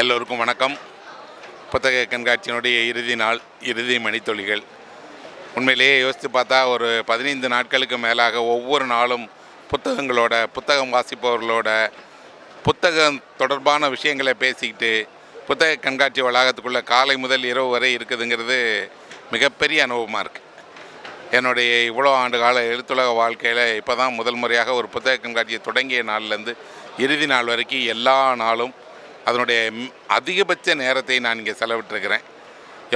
எல்லோருக்கும் வணக்கம். புத்தக கண்காட்சியினுடைய இறுதி நாள் இறுதி மணித்தொழிகள் உண்மையிலேயே யோசித்து பார்த்தா ஒரு பதினைந்து நாட்களுக்கு மேலாக ஒவ்வொரு நாளும் புத்தகங்களோட புத்தகம் வாசிப்பவர்களோட புத்தகம் தொடர்பான விஷயங்களை பேசிக்கிட்டு புத்தக கண்காட்சி வளாகத்துக்குள்ளே காலை முதல் இரவு வரை இருக்குதுங்கிறது மிகப்பெரிய அனுபவமாக இருக்குது என்னுடைய இவ்வளோ ஆண்டு கால எழுத்துலக வாழ்க்கையில் இப்போ தான் முதல் முறையாக ஒரு புத்தக கண்காட்சியை தொடங்கிய நாள்லேருந்து இறுதி நாள் வரைக்கும் எல்லா நாளும் அதனுடைய அதிகபட்ச நேரத்தை நான் இங்கே செலவிட்டிருக்கிறேன்.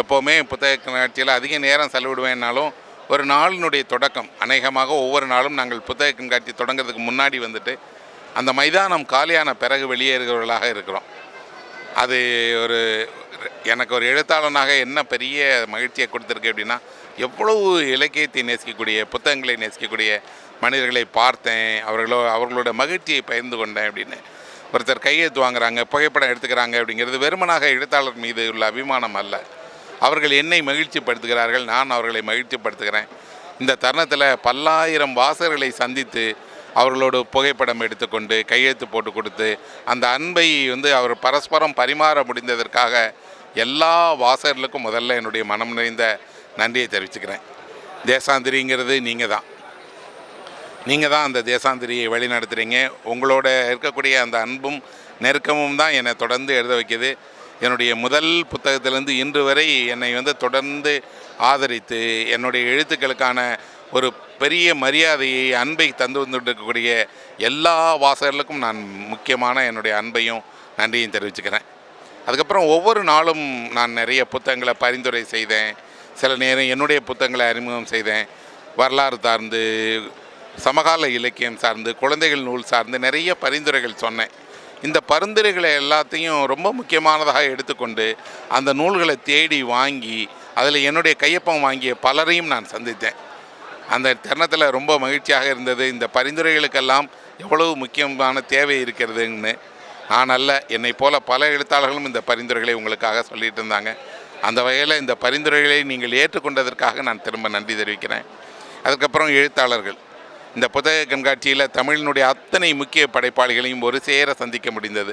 எப்போவுமே புத்தக கண்காட்சியில் அதிக நேரம் செலவிடுவேன்னாலும் ஒரு நாளினுடைய தொடக்கம் அநேகமாக ஒவ்வொரு நாளும் நாங்கள் புத்தக கண்காட்சி தொடங்குறதுக்கு முன்னாடி வந்துட்டு அந்த மைதானம் காலியான பிறகு வெளியேறுகிறவர்களாக இருக்கிறோம். அது ஒரு எனக்கு ஒரு எழுத்தாளனாக என்ன பெரிய மகிழ்ச்சியை கொடுத்துருக்கு அப்படின்னா எவ்வளவு இலக்கியத்தை நேசிக்கக்கூடிய புத்தகங்களை நேசிக்கக்கூடிய மனிதர்களை பார்த்தேன் அவர்களோ அவர்களோட மகிழ்ச்சியை பகிர்ந்து கொண்டேன் அப்படின்னு. ஒருத்தர் கையெழுத்து வாங்குறாங்க புகைப்படம் எடுத்துக்கிறாங்க அப்படிங்கிறது வெறுமனாக எழுத்தாளர் மீது உள்ள அபிமானம் அல்ல. அவர்கள் என்னை மகிழ்ச்சிப்படுத்துகிறார்கள் நான் அவர்களை மகிழ்ச்சிப்படுத்துகிறேன். இந்த தருணத்தில் பல்லாயிரம் வாசகர்களை சந்தித்து அவர்களோடு புகைப்படம் எடுத்துக்கொண்டு கையெழுத்து போட்டு கொடுத்து அந்த அன்பை வந்து அவர் பரஸ்பரம் பரிமாற முடிந்ததற்காக எல்லா வாசகர்களுக்கும் முதல்ல என்னுடைய மனம் நிறைந்த நன்றியை தெரிவிச்சுக்கிறேன். தேசாந்திரிங்கிறது நீங்கள் தான் நீங்கள் தான் அந்த தேசாந்திரியை வழி நடத்துகிறீங்க உங்களோட இருக்கக்கூடிய அந்த அன்பும் நெருக்கமும் தான் என்னை தொடர்ந்து எழுத வைக்கிது. என்னுடைய முதல் புத்தகத்திலேருந்து இன்று வரை என்னை வந்து தொடர்ந்து ஆதரித்து என்னுடைய எழுத்துக்களுக்கான ஒரு பெரிய மரியாதையை அன்பை தந்து வந்துருக்கக்கூடிய எல்லா வாசகர்களுக்கும் நான் முக்கியமான என்னுடைய அன்பையும் நன்றியும் தெரிவிச்சுக்கிறேன். அதுக்கப்புறம் ஒவ்வொரு நாளும் நான் நிறைய புத்தகங்களை பரிந்துரை செய்தேன். சில நேரம் என்னுடைய புத்தகங்களை அறிமுகம் செய்தேன். வரலாறு சார்ந்து சமகால இலக்கியம் சார்ந்து குழந்தைகள் நூல் சார்ந்து நிறைய பரிந்துரைகள் சொன்னேன். இந்த பரிந்துரைகளை எல்லாத்தையும் ரொம்ப முக்கியமானதாக எடுத்துக்கொண்டு அந்த நூல்களை தேடி வாங்கி அதில் என்னுடைய கையொப்பம் வாங்கிய பலரையும் நான் சந்தித்தேன். அந்த தருணத்தில் ரொம்ப மகிழ்ச்சியாக இருந்தது. இந்த பரிந்துரைகளுக்கெல்லாம் எவ்வளவு முக்கியமான தேவை இருக்கிறதுன்னு நான் அல்ல என்னை போல பல எழுத்தாளர்களும் இந்த பரிந்துரைகளை உங்களுக்காக சொல்லிட்டு இருந்தாங்க. அந்த வகையில் இந்த பரிந்துரைகளை நீங்கள் ஏற்றுக்கொண்டதற்காக நான் திரும்ப நன்றி தெரிவிக்கிறேன். அதுக்கப்புறம் எழுத்தாளர்கள். இந்த புத்தக கண்காட்சியில் தமிழினுடைய அத்தனை முக்கிய படைப்பாளிகளையும் ஒரு சேர சந்திக்க முடிந்தது.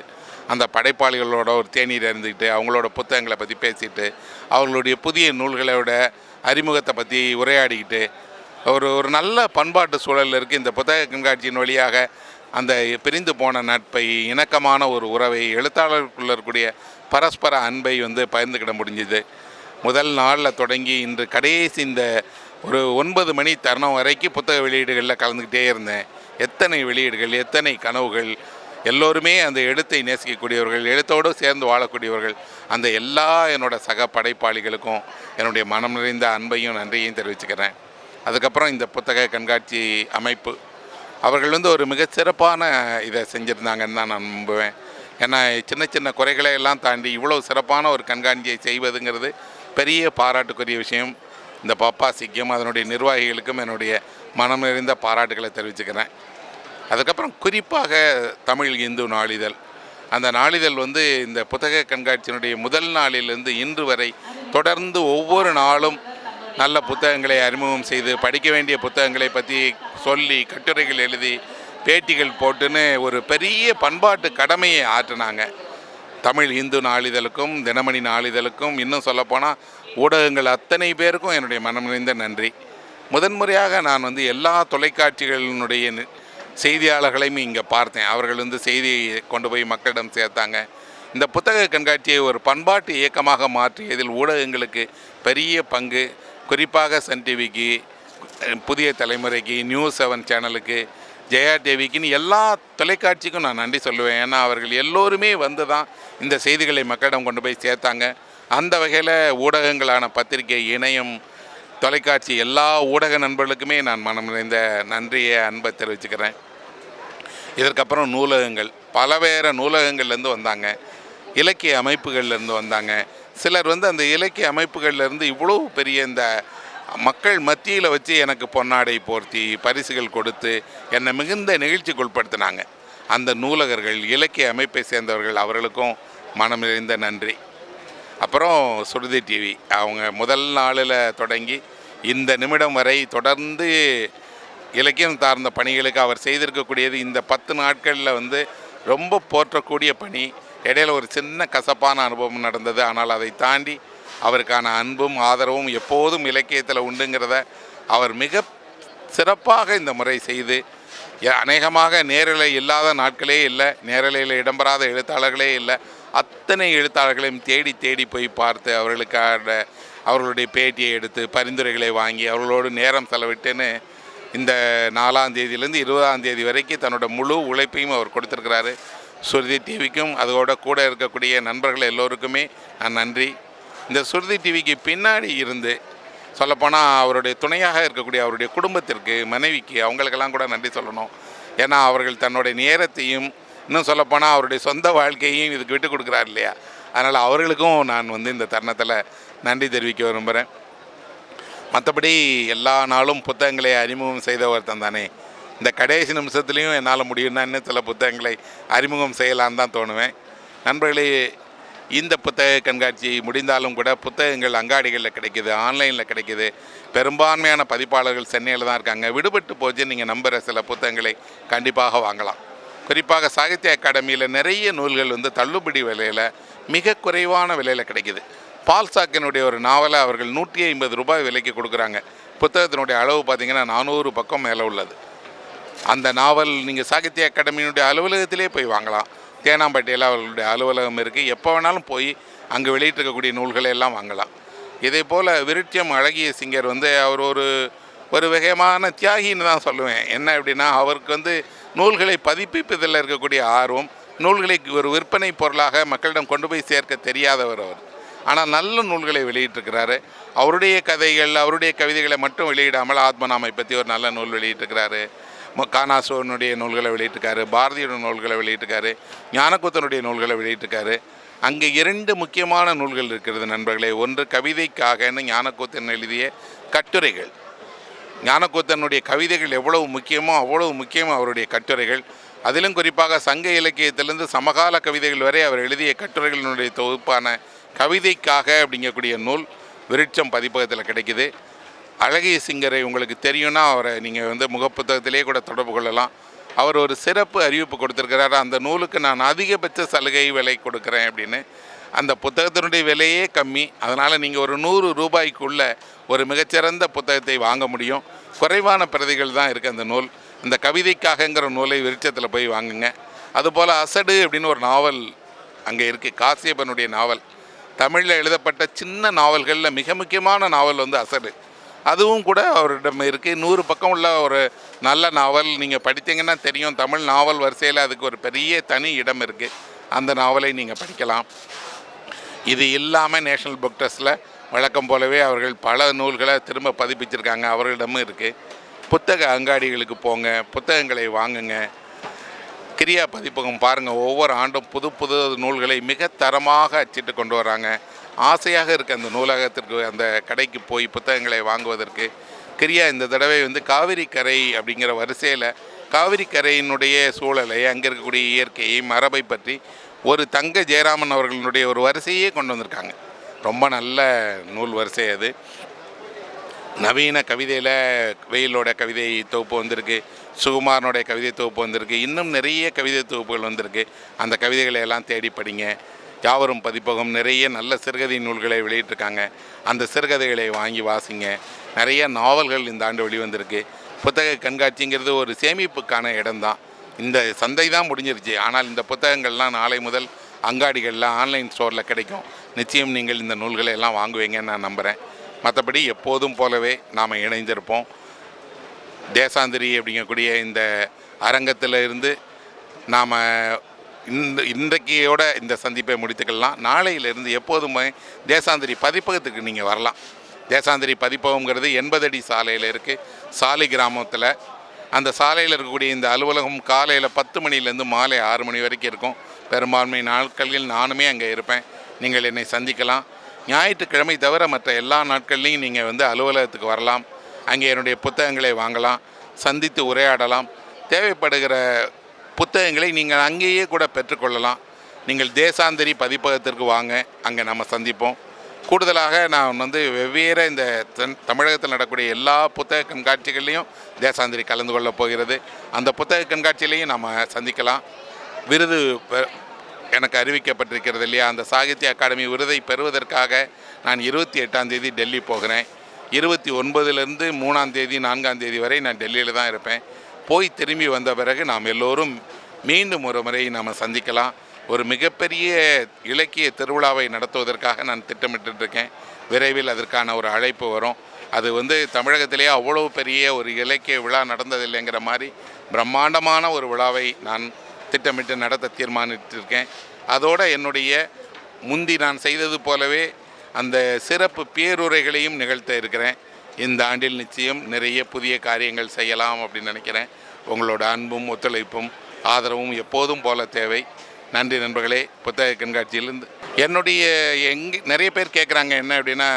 அந்த படைப்பாளிகளோட ஒரு தேநீர் இருந்துக்கிட்டு அவங்களோட புத்தகங்களை பற்றி பேசிட்டு அவர்களுடைய புதிய நூல்களோட அறிமுகத்தை பற்றி உரையாடிக்கிட்டு ஒரு ஒரு நல்ல பண்பாட்டு சூழலில் இருக்குது இந்த புத்தக கண்காட்சியின் வழியாக அந்த பிரிந்து போன நட்பை இணக்கமான ஒரு உறவை எழுத்தாளருக்குள்ள இருக்கக்கூடிய பரஸ்பர அன்பை வந்து பகிர்ந்துக்கிட முடிஞ்சுது. முதல் நாளில் தொடங்கி இன்று கடைசி இந்த ஒரு ஒன்பது மணி தருணம் வரைக்கும் புத்தக வெளியீடுகளில் கலந்துக்கிட்டே இருந்தேன். எத்தனை வெளியீடுகள் எத்தனை கனவுகள் எல்லோருமே அந்த எழுத்தை நேசிக்கக்கூடியவர்கள் எழுத்தோடு சேர்ந்து வாழக்கூடியவர்கள் அந்த எல்லா என்னோடய சக படைப்பாளிகளுக்கும் என்னுடைய மனம் நிறைந்த அன்பையும் நன்றியையும் தெரிவிச்சுக்கிறேன். அதுக்கப்புறம் இந்த புத்தக கண்காட்சி அமைப்பு. அவர்கள் வந்து ஒரு மிக சிறப்பான இதை செஞ்சுருந்தாங்கன்னு தான் நான் நம்புவேன். ஏன்னா சின்ன சின்ன குறைகளை எல்லாம் தாண்டி இவ்வளோ சிறப்பான ஒரு கண்காட்சியை செய்வதுங்கிறது பெரிய பாராட்டுக்குரிய விஷயம். இந்த பப்பாசிக்கும் அதனுடைய நிர்வாகிகளுக்கும் என்னுடைய மனம் நிறைந்த பாராட்டுகளை தெரிவிச்சுக்கிறேன். அதுக்கப்புறம் குறிப்பாக தமிழ் இந்து நாளிதழ். அந்த நாளிதழ் வந்து இந்த புத்தக கண்காட்சியினுடைய முதல் நாளிலிருந்து இன்று வரை தொடர்ந்து ஒவ்வொரு நாளும் நல்ல புத்தகங்களை அறிமுகம் செய்து படிக்க வேண்டிய புத்தகங்களை பற்றி சொல்லி கட்டுரைகள் எழுதி பேட்டிகள் போட்டுன்னு ஒரு பெரிய பண்பாட்டு கடமையை ஆற்றினாங்க. தமிழ் இந்து நாளிதழுக்கும் தினமணி நாளிதழுக்கும் இன்னும் சொல்லப்போனால் ஊடகங்கள் அத்தனை பேருக்கும் என்னுடைய மனம் நிறைந்த நன்றி. முதன்முறையாக நான் வந்து எல்லா தொலைக்காட்சிகளினுடைய செய்தியாளர்களையும் இங்கே பார்த்தேன். அவர்கள் வந்து செய்தியை கொண்டு போய் மக்களிடம் சேர்த்தாங்க. இந்த புத்தக கண்காட்சியை ஒரு பண்பாட்டு இயக்கமாக மாற்றியதில் ஊடகங்களுக்கு பெரிய பங்கு. குறிப்பாக சன் டிவிக்கு புதிய தலைமுறைக்கு நியூஸ் செவன் சேனலுக்கு ஜெயா டிவிக்குன்னு எல்லா தொலைக்காட்சிக்கும் நான் நன்றி சொல்லுவேன். ஏன்னா அவர்கள் எல்லோருமே வந்து தான் இந்த செய்திகளை மக்களிடம் கொண்டு போய் சேர்த்தாங்க. அந்த வகையில் ஊடகங்களான பத்திரிகை இணையம் தொலைக்காட்சி எல்லா ஊடக நண்பர்களுக்குமே நான் மனம் நிறைந்த நன்றியை அன்பை தெரிவிச்சுக்கிறேன். இதற்கப்புறம் நூலகங்கள். பலவேறு நூலகங்கள்லேருந்து வந்தாங்க. இலக்கிய அமைப்புகள்லேருந்து வந்தாங்க. சிலர் வந்து அந்த இலக்கிய அமைப்புகள்லேருந்து இவ்வளோ பெரிய இந்த மக்கள் மத்தியில் வச்சு எனக்கு பொன்னாடை போர்த்தி பரிசுகள் கொடுத்து என்னை மிகுந்த நிகழ்ச்சிக்குட்படுத்தினாங்க அந்த நூலகர்கள் இலக்கிய அமைப்பை சேர்ந்தவர்கள் அவர்களுக்கும் மனம் நிறைந்த நன்றி. அப்புறம் சுருதி டிவி அவங்க முதல் நாளில் தொடங்கி இந்த நிமிடம் வரை தொடர்ந்து இலக்கியம் சார்ந்த பணிகளுக்கு அவர் செய்திருக்கக்கூடியது இந்த பத்து நாட்களில் வந்து ரொம்ப போற்றக்கூடிய பணி. இடையில ஒரு சின்ன கசப்பான அனுபவம் நடந்தது. ஆனால் அதை தாண்டி அவருக்கான அன்பும் ஆதரவும் எப்போதும் இலக்கியத்தில் உண்டுங்கிறத அவர் மிக சிறப்பாக இந்த முறை செய்து அநேகமாக நேரலை இல்லாத நாட்களே இல்லை நேரலையில் இடம்பெறாத எழுத்தாளர்களே இல்லை அத்தனை எழுத்தாளர்களையும் தேடி தேடி போய் பார்த்து அவர்களுக்கான அவர்களுடைய பேட்டியை எடுத்து பரிந்துரைகளை வாங்கி அவர்களோடு நேரம் செலவிட்டுன்னு இந்த நாலாம் தேதியிலேருந்து இருபதாம் தேதி வரைக்கும் தன்னோட முழு உழைப்பையும் அவர் கொடுத்துருக்கிறாரு. சுருதி டிவிக்கும் அதோட கூட இருக்கக்கூடிய நண்பர்கள் எல்லோருக்குமே நான் நன்றி. இந்த சுருதி டிவிக்கு பின்னாடி இருந்து சொல்லப்போனால் அவருடைய துணையாக இருக்கக்கூடிய அவருடைய குடும்பத்திற்கு மனைவிக்கு அவங்களுக்கெல்லாம் கூட நன்றி சொல்லணும். ஏன்னா அவர்கள் தன்னுடைய நேரத்தையும் இன்னும் சொல்லப்போனால் அவருடைய சொந்த வாழ்க்கையையும் இதுக்கு விட்டு கொடுக்குறாரு இல்லையா? அதனால் அவர்களுக்கும் நான் வந்து இந்த தருணத்தில் நன்றி தெரிவிக்க விரும்புகிறேன் மற்றபடி எல்லா நாளும் புத்தகங்களை அறிமுகம் செய்த ஒருத்தன் தானே. இந்த கடைசி நிமிஷத்துலேயும் என்னால் முடியும்னா இன்னும் சில புத்தகங்களை அறிமுகம் செய்யலான்னு தான் தோணுவேன். நண்பர்களே இந்த புத்தக கண்காட்சி முடிந்தாலும் கூட புத்தகங்கள் அங்காடிகளில் கிடைக்குது ஆன்லைனில் கிடைக்குது. பெரும்பான்மையான பதிப்பாளர்கள் சென்னையில் தான் இருக்காங்க. விடுபட்டு போச்சு நீங்கள் நம்புகிற சில புத்தகங்களை கண்டிப்பாக வாங்கலாம். குறிப்பாக சாகித்ய அகாடமியில் நிறைய நூல்கள் வந்து தள்ளுபடி விலையில் மிக குறைவான விலையில் கிடைக்குது. பால்சாக்கினுடைய ஒரு நாவலை அவர்கள் நூற்றி ஐம்பது ரூபாய் விலைக்கு கொடுக்குறாங்க. புத்தகத்தினுடைய அளவு பார்த்தீங்கன்னா நானூறு பக்கம் மேலே உள்ளது. அந்த நாவல் நீங்கள் சாகித்ய அகாடமியினுடைய அலுவலகத்திலே போய் வாங்கலாம். தேனாம்பேட்டையில் அவர்களுடைய அலுவலகம் இருக்குது எப்போ வேணாலும் போய் அங்கே வெளியிட்டிருக்கக்கூடிய நூல்களை எல்லாம் வாங்கலாம். இதே போல் விருட்சியம் அழகிய சிங்கர் வந்து அவர் ஒரு ஒரு வகையான தியாகின்னு தான் சொல்லுவேன். என்ன அப்படின்னா அவருக்கு வந்து நூல்களை பதிப்பிப்பதில் இருக்கக்கூடிய ஆர்வம் நூல்களை ஒரு விற்பனை பொருளாக மக்களிடம் கொண்டு போய் சேர்க்க தெரியாதவர் அவர். ஆனால் நல்ல நூல்களை வெளியிட்டிருக்கிறாரு. அவருடைய கதைகள் அவருடைய கவிதைகளை மட்டும் வெளியிடாமல் ஆத்மநாமை பற்றி ஒரு நல்ல நூல் வெளியிட்டிருக்கிறாரு. மு- கானாசோனுடைய நூல்களை வெளியிட்டிருக்காரு பாரதியோட நூல்களை வெளியிட்டிருக்காரு ஞானக்கூத்தனுடைய நூல்களை வெளியிட்டிருக்காரு. அங்கே இரண்டு முக்கியமான நூல்கள் இருக்கிறது நண்பர்களே. ஒன்று கவிதைக்காகன்னு ஞானக்கூத்தன் எழுதிய கட்டுரைகள். ஞானக்கூத்தனுடைய கவிதைகள் எவ்வளவு முக்கியமோ அவ்வளவு முக்கியம் அவருடைய கட்டுரைகள். அதிலும் குறிப்பாக சங்க இலக்கியத்திலிருந்து சமகால கவிதைகள் வரை அவர் எழுதிய கட்டுரைகளினுடைய தொகுப்பான கவிதைக்காக அப்படிங்கக்கூடிய நூல் விருட்சம் பதிப்பகத்தில் கிடைக்குது. அழகிய சிங்கரை உங்களுக்கு தெரியும்னா அவரை நீங்கள் வந்து முகப்புத்தகத்திலே கூட தொடர்பு கொள்ளலாம். அவர் ஒரு சிறப்பு அறிவிப்பு கொடுத்துருக்கிறாரு. அந்த நூலுக்கு நான் அதிகபட்ச சலுகை விலை கொடுக்குறேன் அப்படின்னு. அந்த புத்தகத்தினுடைய விலையே கம்மி. அதனால் நீங்கள் ஒரு நூறு ரூபாய்க்குள்ளே ஒரு மிகச்சிறந்த புத்தகத்தை வாங்க முடியும். குறைவான பிரதிகள் தான் இருக்குது அந்த நூல். அந்த கவிதைக்காகங்கிற நூலை விருட்சத்தில் போய் வாங்குங்க. அதுபோல் அசடு அப்படின்னு ஒரு நாவல் அங்கே இருக்குது காசியப்பனுடைய நாவல். தமிழில் எழுதப்பட்ட சின்ன நாவல்களில் மிக முக்கியமான நாவல் வந்து அசடு. அதுவும் கூட அவரிடம் இருக்குது நூறு பக்கம் உள்ள ஒரு நல்ல நாவல். நீங்கள் படித்தீங்கன்னா தெரியும். தமிழ் நாவல் வரிசையில் அதுக்கு ஒரு பெரிய தனி இடம் இருக்குது அந்த நாவலை நீங்கள் படிக்கலாம். இது இல்லாமல் நேஷ்னல் புக் ட்ரஸ்ட்டில் வழக்கம் போலவே அவர்கள் பல நூல்களை திரும்ப பதிப்பிச்சிருக்காங்க அவர்களிடமும் இருக்குது புத்தக அங்காடிகளுக்கு போங்க புத்தகங்களை வாங்குங்க. கிரியா பதிப்பகம் பாருங்கள் ஒவ்வொரு ஆண்டும் புது புது நூல்களை மிக தரமாக அச்சிட்டு கொண்டு வராங்க. ஆசையாக இருக்க அந்த நூலகத்திற்கு அந்த கடைக்கு போய் புத்தகங்களை வாங்குவதற்கு. கிரியா இந்த தடவை வந்து காவிரி கரை அப்படிங்கிற வரிசையில் காவிரி கரையினுடைய சூழலை அங்கே இருக்கக்கூடிய இயற்கையை மரபை பற்றி ஒரு தங்க ஜெயராமன் அவர்களுடைய ஒரு வரிசையே கொண்டு வந்திருக்காங்க. ரொம்ப நல்ல நூல் வரிசை அது. நவீன கவிதையில் வெயிலோட கவிதை தொகுப்பு வந்திருக்கு சுகுமாரனுடைய கவிதை தொகுப்பு வந்திருக்கு இன்னும் நிறைய கவிதை தொகுப்புகள் வந்திருக்கு. அந்த கவிதைகளை எல்லாம் தேடி படிங்க. யாவரும் பதிப்பகம் நிறைய நல்ல சிறுகதை நூல்களை வெளியிட்டிருக்காங்க. அந்த சிறுகதைகளை வாங்கி வாசிங்க. நிறைய நாவல்கள் இந்த ஆண்டு வெளிவந்திருக்கு. புத்தக கண்காட்சிங்கிறது ஒரு சேமிப்புக்கான இடம்தான். இந்த சந்தை தான் முடிஞ்சிருச்சு. ஆனால் இந்த புத்தகங்கள்லாம் நாளை முதல் அங்காடிகளில் ஆன்லைன் ஸ்டோரில் கிடைக்கும். நிச்சயம் நீங்கள் இந்த நூல்களை எல்லாம் வாங்குவீங்கன்னு நான் நம்புகிறேன் மற்றபடி எப்போதும் போலவே நாம் இணைந்திருப்போம். தேசாந்திரி அப்படிங்கக்கூடிய இந்த அரங்கத்தில் இருந்து நாம் இந்த இன்றைக்கியோட இந்த சந்திப்பை முடித்துக்கலாம். நாளையிலிருந்து எப்போதுமே தேசாந்திரி பதிப்பகத்துக்கு நீங்கள் வரலாம். தேசாந்திரி பதிப்பகங்கிறது எண்பது அடி சாலையில் இருக்குது சாலை கிராமத்தில். அந்த சாலையில் இருக்கக்கூடிய இந்த அலுவலகம் காலையில் பத்து மணிலேருந்து மாலை ஆறு மணி வரைக்கும் இருக்கும். பெரும்பான்மை நாட்களில் நானுமே அங்கே இருப்பேன். நீங்கள் என்னை சந்திக்கலாம். ஞாயிற்றுக்கிழமை தவிர மற்ற எல்லா நாட்கள்லையும் நீங்கள் வந்து அலுவலகத்துக்கு வரலாம். அங்கே என்னுடைய புத்தகங்களை வாங்கலாம். சந்தித்து உரையாடலாம். தேவைப்படுகிற புத்தகங்களை நீங்கள் அங்கேயே கூட பெற்றுக்கொள்ளலாம். நீங்கள் தேசாந்திரி பதிப்பகத்திற்கு வாங்க. அங்கே நம்ம சந்திப்போம். கூடுதலாக நான் வந்து வெவ்வேறு இந்த தமிழகத்தில் நடக்கூடிய எல்லா புத்தக கண்காட்சிகள்லையும் தேசாந்திரி கலந்து கொள்ளப் போகிறது. அந்த புத்தக கண்காட்சியிலையும் நம்ம சந்திக்கலாம். விருது எனக்கு அறிவிக்கப்பட்டிருக்கிறது இல்லையா? அந்த சாகித்ய அகாடமி விருதை பெறுவதற்காக நான் இருபத்தி எட்டாம் தேதி டெல்லி போகிறேன். இருபத்தி ஒன்பதுலேருந்து மூணாம் தேதி நான்காம் தேதி வரை நான் டெல்லியில் தான் இருப்பேன். போய் திரும்பி வந்த பிறகு நாம் எல்லோரும் மீண்டும் ஒரு முறை நாம் சந்திக்கலாம். ஒரு மிகப்பெரிய இலக்கிய திருவிழாவை நடத்துவதற்காக நான் திட்டமிட்டு இருக்கேன் விரைவில் அதற்கான ஒரு அழைப்பு வரும். அது வந்து தமிழகத்திலேயே அவ்வளோ பெரிய ஒரு இலக்கிய விழா நடந்ததில்லைங்கிற மாதிரி பிரம்மாண்டமான ஒரு விழாவை நான் திட்டமிட்டு நடத்த தீர்மானித்திருக்கேன். அதோடு என்னுடைய முந்தி நான் செய்தது போலவே அந்த சிறப்பு பேருரைகளையும் நிகழ்த்த இருக்கிறேன். இந்த ஆண்டில் நிச்சயம் நிறைய புதிய காரியங்கள் செய்யலாம் அப்படின்னு நினைக்கிறேன். உங்களோட அன்பும் ஒத்துழைப்பும் ஆதரவும் எப்போதும் போல தேவை. நன்றி நண்பர்களே புத்தக கண்காட்சியிலிருந்து. என்னுடைய எங் நிறைய பேர் கேட்குறாங்க என்ன அப்படின்னா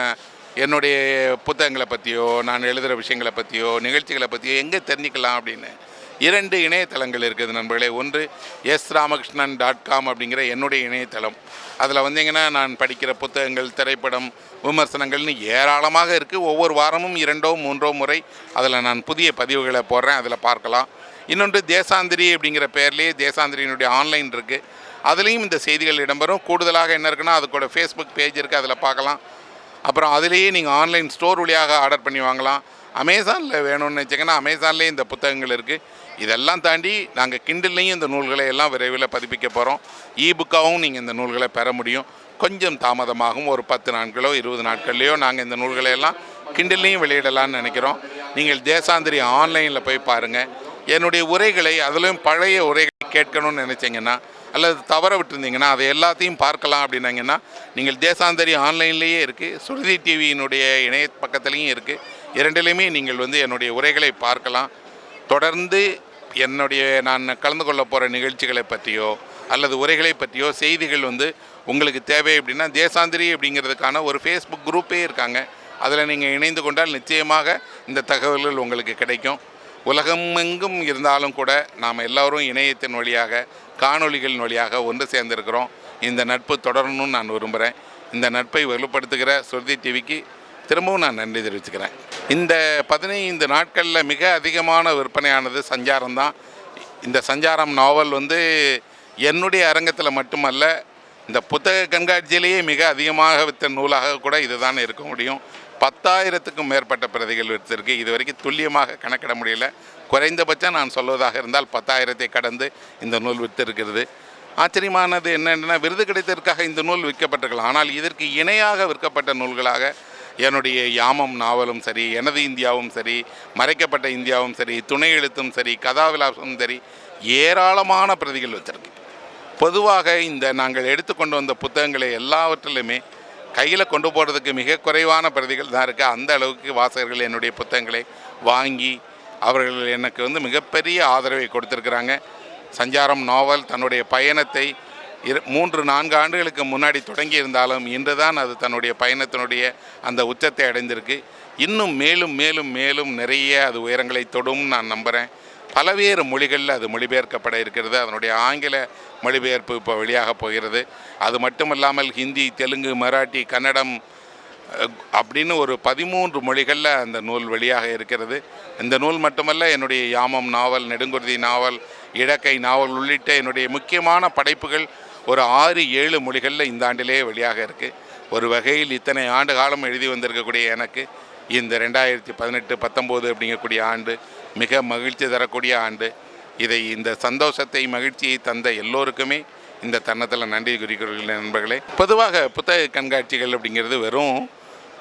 என்னுடைய புத்தகங்களை பற்றியோ நான் எழுதுகிற விஷயங்களை பற்றியோ நிகழ்ச்சிகளை பற்றியோ எங்கே தெரிஞ்சுக்கலாம் அப்படின்னு. இரண்டு இணையதளங்கள் இருக்குது நண்பர்களே. ஒன்று எஸ் ராமகிருஷ்ணன் டாட் காம் அப்படிங்கிற என்னுடைய இணையதளம். அதில் வந்தீங்கன்னா நான் படிக்கிற புத்தகங்கள் திரைப்படம் விமர்சனங்கள்னு ஏராளமாக இருக்குது ஒவ்வொரு வாரமும் இரண்டோ மூன்றோ முறை அதில் நான் புதிய பதிவுகளை போடுறேன். அதில் பார்க்கலாம். இன்னொன்று தேசாந்திரி அப்படிங்கிற பேர்லேயே தேசாந்திரியினுடைய ஆன்லைன் இருக்குது அதுலேயும் இந்த செய்திகள் இடம்பெறும். கூடுதலாக என்ன இருக்குன்னா அதுக்கூட ஃபேஸ்புக் பேஜ் இருக்குது அதில் பார்க்கலாம். அப்புறம் அதிலேயே நீங்கள் ஆன்லைன் ஸ்டோர் வழியாக ஆர்டர் பண்ணி வாங்கலாம். அமேசானில் வேணும்னு வச்சிங்கன்னா அமேசான்லேயே இந்த புத்தகங்கள் இருக்குது இதெல்லாம் தாண்டி நாங்கள் கிண்டில்லையும் இந்த நூல்களை எல்லாம் விரைவில் பதிப்பிக்க போகிறோம் இ புக்காகவும் நீங்கள் இந்த நூல்களை பெற முடியும். கொஞ்சம் தாமதமாகும் ஒரு பத்து நாட்களோ இருபது நாட்கள்லையோ நாங்கள் இந்த நூல்களை எல்லாம் கிண்டில்லையும் வெளியிடலாம்னு நினைக்கிறோம். நீங்கள் தேசாந்திரி ஆன்லைனில் போய் பாருங்கள் என்னுடைய உரைகளை அதிலையும் பழைய உரைகளை கேட்கணும்னு நினச்சிங்கன்னா அல்லது தவற விட்டுருந்தீங்கன்னா அதை எல்லாத்தையும் பார்க்கலாம் அப்படின்னாங்கன்னா நீங்கள் தேசாந்தரி ஆன்லைன்லேயே இருக்குது சுருதி டிவியினுடைய இணைய பக்கத்துலேயும் இருக்குது இரண்டிலையுமே நீங்கள் வந்து என்னுடைய உரைகளை பார்க்கலாம். தொடர்ந்து என்னுடைய நான் கலந்து கொள்ள போகிற நிகழ்ச்சிகளை பற்றியோ அல்லது உரைகளை பற்றியோ செய்திகள் வந்து உங்களுக்கு தேவை அப்படின்னா தேசாந்திரி அப்படிங்கிறதுக்கான ஒரு ஃபேஸ்புக் குரூப்பே இருக்காங்க. அதில் நீங்கள் இணைந்து கொண்டால் நிச்சயமாக இந்த தகவல்கள் உங்களுக்கு கிடைக்கும். உலகமெங்கும் இருந்தாலும் கூட நாம் எல்லோரும் இணையத்தின் வழியாக காணொலிகளின் வழியாக ஒன்று சேர்ந்திருக்கிறோம். இந்த நட்பு தொடரணும்னு நான் விரும்புகிறேன் இந்த நட்பை வலுப்படுத்துகிற சுருதி டிவிக்கு திரும்பவும் நான் நன்றி தெரிவிச்சுக்கிறேன். இந்த பதினைந்து நாட்களில் மிக அதிகமான விற்பனையானது சஞ்சாரம் தான். இந்த சஞ்சாரம் நாவல் வந்து என்னுடைய அரங்கத்தில் மட்டுமல்ல இந்த புத்தக கண்காட்சியிலேயே மிக அதிகமாக விற்ற நூலாக கூட இதுதான் இருக்க முடியும். பத்தாயிரத்துக்கும் மேற்பட்ட பிரதிகள் விற்றிருக்கு இது வரைக்கும் துல்லியமாக கணக்கிட முடியல. குறைந்தபட்சம் நான் சொல்வதாக இருந்தால் பத்தாயிரத்தை கடந்து இந்த நூல் விற்றிருக்கிறது ஆச்சரியமானது என்னென்னா விருது கிடைத்ததற்காக இந்த நூல் விற்கப்பட்டிருக்கலாம். ஆனால் இதற்கு இணையாக விற்கப்பட்ட நூல்களாக என்னுடைய யாமம் நாவலும் சரி எனது இந்தியாவும் சரி மறைக்கப்பட்ட இந்தியாவும் சரி துணை எழுத்தும் சரி கதாவிலாசமும் சரி ஏராளமான பிரதிகள் வச்சுருக்கு பொதுவாக இந்த நாங்கள் எடுத்துக்கொண்டு வந்த புத்தகங்களை எல்லாவற்றிலுமே கையில் கொண்டு போகிறதுக்கு மிக குறைவான பிரதிகள் தான் இருக்குது அந்த அளவுக்கு வாசகர்கள் என்னுடைய புத்தகங்களை வாங்கி அவர்கள் எனக்கு வந்து மிகப்பெரிய ஆதரவை கொடுத்துருக்குறாங்க. சஞ்சாரம் நாவல் தன்னுடைய பயணத்தை இரு மூன்று நான்கு ஆண்டுகளுக்கு முன்னாடி தொடங்கி இருந்தாலும் இன்று தான் அது தன்னுடைய பயணத்தினுடைய அந்த உச்சத்தை அடைந்திருக்கு. இன்னும் மேலும் மேலும் மேலும் நிறைய அது உயரங்களை தொடும் நான் நம்புகிறேன் பலவேறு மொழிகளில் அது மொழிபெயர்க்கப்பட இருக்கிறது. அதனுடைய ஆங்கில மொழிபெயர்ப்பு இப்போ வெளியாக போகிறது. அது மட்டுமல்லாமல் ஹிந்தி தெலுங்கு மராட்டி கன்னடம் அப்படின்னு ஒரு பதிமூன்று மொழிகளில் அந்த நூல் வெளியாக இருக்கிறது. இந்த நூல் மட்டுமல்ல என்னுடைய யாமம் நாவல் நெடுங்குருதி நாவல் இடக்கை நாவல் உள்ளிட்ட என்னுடைய முக்கியமான படைப்புகள் ஒரு ஆறு ஏழு மொழிகளில் இந்த ஆண்டிலே வெளியாக இருக்குது ஒரு வகையில் இத்தனை ஆண்டு காலம் எழுதி வந்திருக்கக்கூடிய எனக்கு இந்த ரெண்டாயிரத்தி பதினெட்டு பத்தொம்போது அப்படிங்கக்கூடிய ஆண்டு மிக மகிழ்ச்சி தரக்கூடிய ஆண்டு. இதை இந்த சந்தோஷத்தை மகிழ்ச்சியை தந்த எல்லோருக்குமே இந்த தருணத்தில் நன்றி குறிக்கிறீர்கள் நண்பர்களே. பொதுவாக புத்தக கண்காட்சிகள் அப்படிங்கிறது வெறும்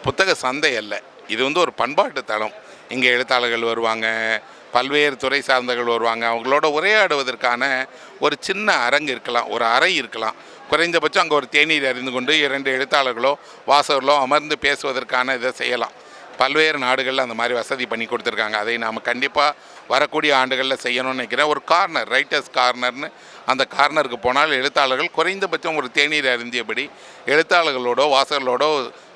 புத்தக சந்தை அல்ல. இது வந்து ஒரு பண்பாட்டு தளம். இங்கே எழுத்தாளர்கள் வருவாங்க பல்வேறு துறை சார்ந்தவர்கள் வருவாங்க. அவங்களோட உரையாடுவதற்கான ஒரு சின்ன அரங்கு இருக்கலாம் ஒரு அறை இருக்கலாம். குறைந்தபட்சம் அங்கே ஒரு தேநீர் அறிந்து கொண்டு இரண்டு எழுத்தாளர்களோ வாசகர்களோ அமர்ந்து பேசுவதற்கான இதை செய்யலாம். பல்வேறு நாடுகளில் அந்த மாதிரி வசதி பண்ணி கொடுத்துருக்காங்க. அதை நாம் கண்டிப்பாக வரக்கூடிய ஆண்டுகளில் செய்யணும்னு நினைக்கிறேன். ஒரு கார்னர் ரைட்டர்ஸ் கார்னர்னு அந்த கார்னருக்கு போனால் எழுத்தாளர்கள் குறைந்தபட்சம் ஒரு தேநீர் அருந்தியபடி எழுத்தாளர்களோடோ வாசகர்களோடோ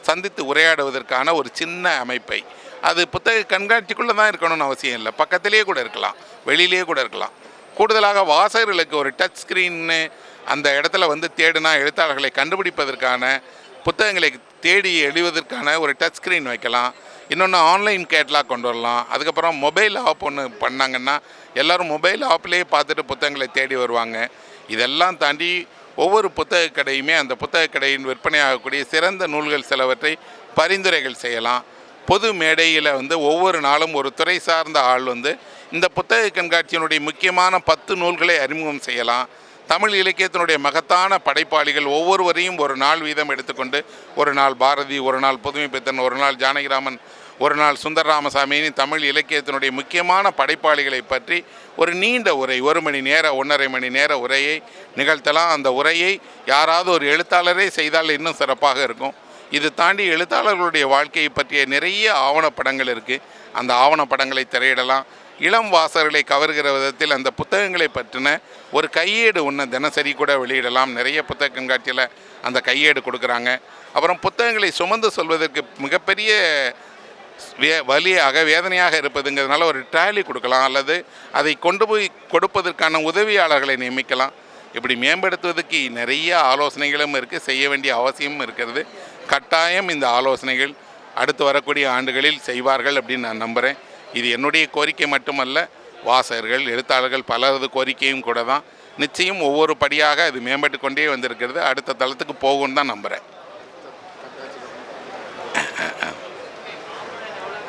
சந்தித்து உரையாடுவதற்கான ஒரு சின்ன அமைப்பை அது புத்தக கண்காட்சிக்குள்ளே தான் இருக்கணும்னு அவசியம் இல்லை. பக்கத்திலேயே கூட இருக்கலாம். வெளியிலேயே கூட இருக்கலாம். கூடுதலாக வாசகர்களுக்கு ஒரு டச் ஸ்க்ரீன்னு அந்த இடத்துல வந்து தேடினா எழுத்தாளர்களை கண்டுபிடிப்பதற்கான புத்தகங்களை தேடி எழுவதற்கான ஒரு டச் ஸ்க்ரீன் வைக்கலாம். இன்னொன்று ஆன்லைன் கேட்லாக் கொண்டு வரலாம். அதுக்கப்புறம் மொபைல் ஆப் ஒன்று பண்ணாங்கன்னா எல்லோரும் மொபைல் ஆப்லேயே பார்த்துட்டு புத்தகங்களை தேடி வருவாங்க. இதெல்லாம் தாண்டி ஒவ்வொரு புத்தக கடையுமே அந்த புத்தக கடையின் விற்பனையாகக்கூடிய சிறந்த நூல்கள் சிலவற்றை பரிந்துரைகள் செய்யலாம். பொது மேடையில் வந்து ஒவ்வொரு நாளும் ஒரு துறை சார்ந்த ஆள் வந்து இந்த புத்தக கண்காட்சியினுடைய முக்கியமான பத்து நூல்களை அறிமுகம் செய்யலாம். தமிழ் இலக்கியத்தினுடைய மகத்தான படைப்பாளிகள் ஒவ்வொருவரையும் ஒரு நாள் வீதம் எடுத்துக்கொண்டு ஒரு நாள் பாரதி ஒரு நாள் புதுமை பித்தன் ஒரு நாள் ஜானகிராமன் ஒரு நாள் சுந்தர ராமசாமின்னு தமிழ் இலக்கியத்தினுடைய முக்கியமான படைப்பாளிகளை பற்றி ஒரு நீண்ட உரை ஒரு மணி நேர ஒன்றரை மணி நேர உரையை நிகழ்த்தலாம். அந்த உரையை யாராவது ஒரு எழுத்தாளரே செய்தால் இன்னும் சிறப்பாக இருக்கும். இது தாண்டி எழுத்தாளர்களுடைய வாழ்க்கையை பற்றிய நிறைய ஆவணப்படங்கள் இருக்குது அந்த ஆவணப்படங்களை திரையிடலாம். இளம் வாசகர்களை கவர்கிற விதத்தில் அந்த புத்தகங்களை பற்றின ஒரு கையேடு ஒன்று தினசரி கூட வெளியிடலாம். நிறைய புத்தக கண்காட்சியில் அந்த கையேடு கொடுக்குறாங்க. அப்புறம் புத்தகங்களை சுமந்து சொல்வதற்கு மிகப்பெரிய வே வலியாக வேதனையாக இருப்பதுங்கிறதுனால ஒரு ட்ராலி கொடுக்கலாம். அல்லது அதை கொண்டு போய் கொடுப்பதற்கான உதவியாளர்களை நியமிக்கலாம். இப்படி மேம்படுத்துவதற்கு நிறைய ஆலோசனைகளும் இருக்குது செய்ய வேண்டிய அவசியமும் இருக்கிறது. கட்டாயம் இந்த ஆலோசனைகள் அடுத்து வரக்கூடிய ஆண்டுகளில் செய்வார்கள் அப்படின்னு நான் நம்புகிறேன் இது என்னுடைய கோரிக்கை மட்டுமல்ல வாசகர்கள் எழுத்தாளர்கள் பலரது கோரிக்கையும் கூட தான். நிச்சயம் ஒவ்வொரு படியாக அது மேம்பட்டு கொண்டே வந்திருக்கிறது. அடுத்த தளத்துக்கு போகும்னு தான் நம்புகிறேன்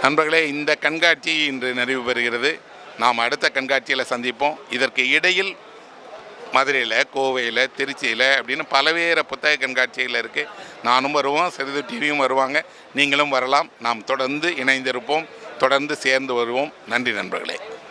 நண்பர்களே இந்த கண்காட்சி இன்று நிறைவு பெறுகிறது. நாம் அடுத்த கண்காட்சியில் சந்திப்போம். இதற்கு இடையில் மதுரையில் கோவையில் திருச்சியில் அப்படின்னு பலவேறு புத்தக கண்காட்சிகள் இருக்குது நானும் வருவோம் சிறிது டிவியும் வருவாங்க. நீங்களும் வரலாம். நாம் தொடர்ந்து இணைந்திருப்போம். தொடர்ந்து சேர்ந்து வருவோம். நன்றி நண்பர்களே.